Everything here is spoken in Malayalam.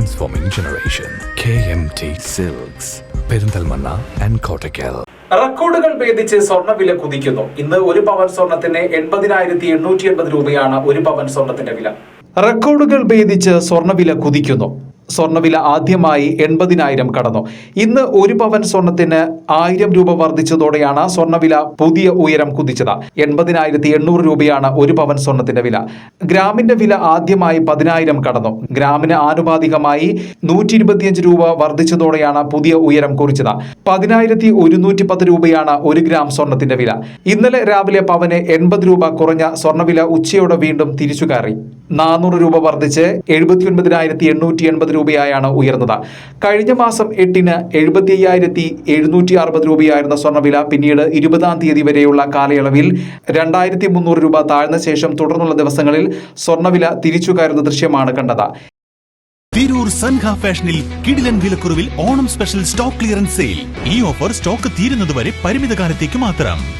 transforming generation. KMT Silks, Perindalmanna and Kottakkal. റെക്കോർഡുകൾ ഭേദിച്ച് സ്വർണവില കുതിക്കുന്നു ഇന്ന് ഒരു പവൻ സ്വർണത്തിന് എൺപതിനായിരത്തി എണ്ണൂറ്റി എൺപത് രൂപയാണ് ഒരു പവൻ സ്വർണത്തിന്റെ വില റെക്കോർഡുകൾ ഭേദിച്ച് സ്വർണവില കുതിക്കുന്നു സ്വർണവില ആദ്യമായി എൺപതിനായിരം കടന്നു. ഇന്ന് ഒരു പവൻ സ്വർണത്തിന് ആയിരം രൂപ വർദ്ധിച്ചതോടെയാണ് സ്വർണവില പുതിയ ഉയരം കുതിച്ചത്. എൺപതിനായിരത്തി എണ്ണൂറ് രൂപയാണ് ഒരു പവൻ സ്വർണത്തിന്റെ വില. ഗ്രാമിന്റെ വില ആദ്യമായി പതിനായിരം കടന്നു. ഗ്രാമിന് ആനുപാതികമായി നൂറ്റി ഇരുപത്തിയഞ്ച് രൂപ വർദ്ധിച്ചതോടെയാണ് പുതിയ ഉയരം കുറിച്ചത്. പതിനായിരത്തി ഒരുന്നൂറ്റി പത്ത് രൂപയാണ് ഒരു ഗ്രാം സ്വർണത്തിന്റെ വില. ഇന്നലെ രാവിലെ പവന് എൺപത് രൂപ കുറഞ്ഞ സ്വർണവില ഉച്ചയോടെ വീണ്ടും തിരിച്ചു കയറി നാനൂറ് രൂപ വർദ്ധിച്ച് എഴുപത്തി ഒൻപതിനായിരത്തി എണ്ണൂറ്റി എൺപത് രൂപയായാണ് ഉയർന്നത്. കഴിഞ്ഞ മാസം എട്ടിന് എഴുപത്തി അയ്യായിരത്തി എഴുന്നൂറ്റി അറുപത് രൂപയായിരുന്ന സ്വർണവില പിന്നീട് ഇരുപതാം തീയതി വരെയുള്ള കാലയളവിൽ രണ്ടായിരത്തി മുന്നൂറ് രൂപ താഴ്ന്ന ശേഷം തുടർന്നുള്ള ദിവസങ്ങളിൽ സ്വർണവില തിരിച്ചു കയറുന്ന ദൃശ്യമാണ് കണ്ടത്. തിരൂർ സൻഹ ഫാഷനിൽ കിടിലൻ വിലക്കുറവിൽ Onam special stock clearance sale. ഈ ഓഫർ സ്റ്റോക്ക് തീരുന്നതുവരെ പരിമിത കാലത്തേക്ക് മാത്രം.